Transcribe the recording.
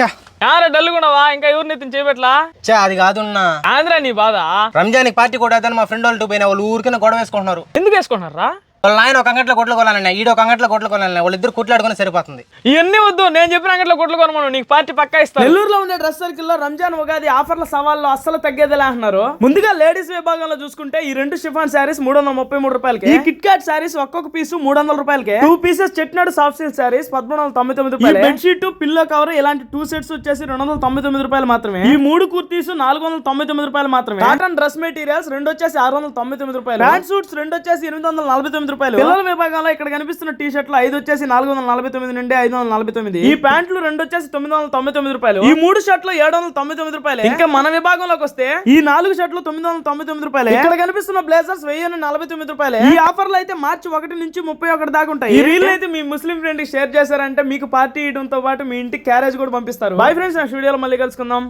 చా యారా డల్లుకున్నావా ఇంకా ఎవరు నెత్తిని చేపెట్లా చా అది కాదున్నా ఆంధ్రా నీ బాధ? రంజాన్కి పార్టీ కూడా మా ఫ్రెండ్ వాళ్ళు పోయిన వాళ్ళు ఊరికైనా గొడవ వేసుకుంటున్నారు. ఎందుకు వేసుకుంటున్నారా? వాళ్ళ ఆయన ఒక అంగట్లో కొట్లు కొనాలన్నా ఈడ ఒక అంగట్లో కొట్లు కొనాలన్నా వాళ్ళిద్దరు కొట్లాడుకుని సరిపోతుంది. ఇవన్నీ వద్దు నేను చెప్పిన అంగట్లో కొట్లు కొనమను నీకు పార్టీ పక్కా ఇస్తాను. నెల్లూరులో ఉండే డ్రెస్ సర్కిల్లో రంజాన్ ఉగాది ఆఫర్ల సవాల్లో అస్సలు తగ్గేదిలే అంటున్నారు. ముందుగా లేడీస్ విభాగంలో చూసుకుంటే ఈ రెండు షిఫాన్ శారీస్ మూడు వందల ముప్పై మూడు రూపాయలకి. ఈ కిట్ కాట్ శారీస్ ఒక్కొక్క పీసు మూడు వందల రూపాయలకి. Two pieces Chettinad soft silk sarees పదమూడు వందల తొంభై తొమ్మిది రూపాయలు. బెడ్ షీట్ పిల్లో కవర్ ఇలాంటి టూ సెట్స్ వచ్చేసి రెండు వందల తొంభై తొమ్మిది రూపాయలు మాత్రమే. ఈ మూడు కుర్తీస్ నాలుగు వందల తొంభై తొమ్మిది రూపాయలు మాత్రమే. కాటన్ డ్రెస్ మెటీరియల్స్ రెండు వచ్చేసి ఆరు వందల తొంభై తొమ్మిది రూపాయలు. ప్యాంట్ సూట్స్ రెండు వచ్చేసి ఎనిమిది వందల నలభై తొమ్మిది రూపాయలు? పిల్లల విభాగంలో ఇక్కడ కనిపిస్తున్న టీ షర్ట్లు ఐదు వచ్చేసి నాలుగు వందల నలభై తొమ్మిది నుండి ఐదు వందల నలభై తొమ్మిది. ఈ ప్యాంట్లు రెండు వచ్చేసి తొమ్మిది వందల తొంభై తొమ్మిది రూపాయలు. ఈ మూడు షర్ట్లు ఏడు వందల తొంభై తొమ్మిది రూపాయలు. ఇంకా మన విభాగంలోకి వస్తే ఈ నాలుగు షర్ట్లు తొమ్మిది వందల తొంభై తొమ్మిది రూపాయలు. ఇక్కడ కనిపిస్తున్న బ్లేజర్స్ వెయ్యి నలభై తొమ్మిది రూపాయలు. ఈ ఆఫర్లు అయితే మార్చి ఒకటి నుంచి ముప్పై ఒకటి దాకా ఉంటాయి. ఈ రీల్ అయితే మీ ముస్లిం ఫ్రెండ్కి షేర్ చేశారంటే మీకు పార్టీ ఇవ్వడంతో పాటు మీ ఇంటికి క్యారేజ్ కూడా పంపిస్తారు. బై ఫ్రెండ్స్ నెక్స్ట్ వీడియోలో మళ్ళీ కలుసుకుందాం.